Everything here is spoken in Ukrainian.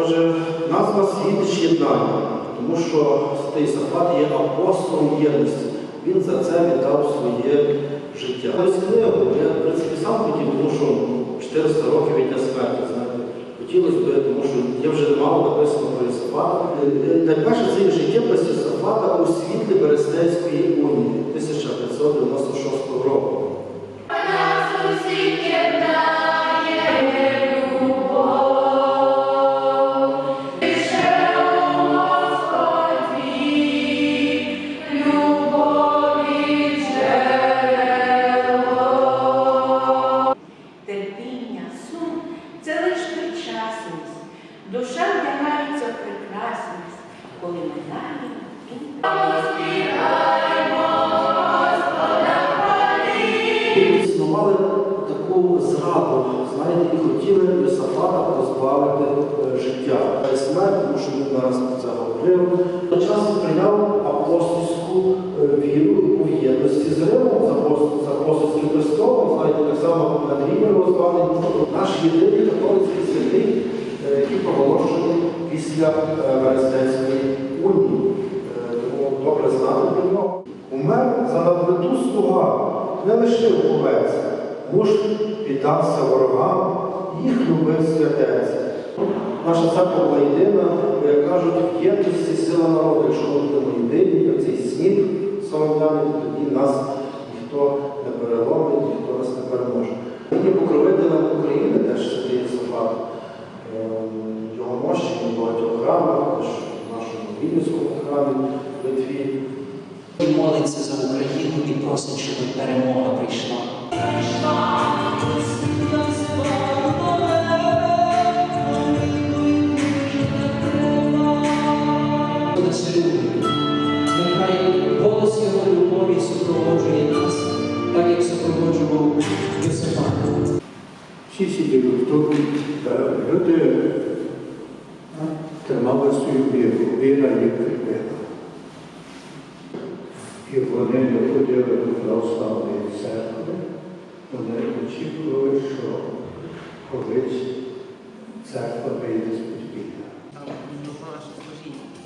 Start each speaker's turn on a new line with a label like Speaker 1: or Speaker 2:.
Speaker 1: Отже, назва світич єднання, тому що святий Сафат є апостолом єдності. Він за це віддав своє життя. Ось книгу, я в принципі сам хотів, тому що ну, 400 років від дня смерті, знаєте. Хотілося б, тому що є вже мало написано про Єсафата. Е, е, Найперше це є життєпис Єсафата у світлі Берестейської унії
Speaker 2: Душа вдягається в прекрасність, коли минає
Speaker 1: Існували таку зраду, знаєте, і хотіли Йосафата позбавити е, життя. Смерть, тому що він зараз про це говорив. Одночасно прийняв апостольську е, віру у єдності з Римом, з апостол- з апостольським престолом, знаєте, так само Андрій Мирозваний, наш єдиний після е, унії. Е, Тому добре знати про нього. Умер за надмету слуга, не лишив овець, муж піддався ворогам, їх любив святець. Наша церква була єдина, бо, як кажуть, в єдності сила народу, якщо ми будемо єдині, як цей сніг то тоді нас ніхто не переломить, ніхто нас не переможе. Є покровителем України, теж святий Сафат. Його мощі в багатьох храмах, теж в нашому храмі Литві.
Speaker 3: Молиться за Україну і просить, щоб перемога прийшла. Нехай голос його любові супроводжує нас, так як супроводжував Йосифа.
Speaker 4: Всі сиділи в тому, Auga Silveiro, Vera Icre Pedro. Ivonênia Podeira do Clausal e Sérgio, Boneco Tico Eixo,
Speaker 5: Correte, Zaco Abelhas Piripina. Não, não, o não, não, não, não, vida.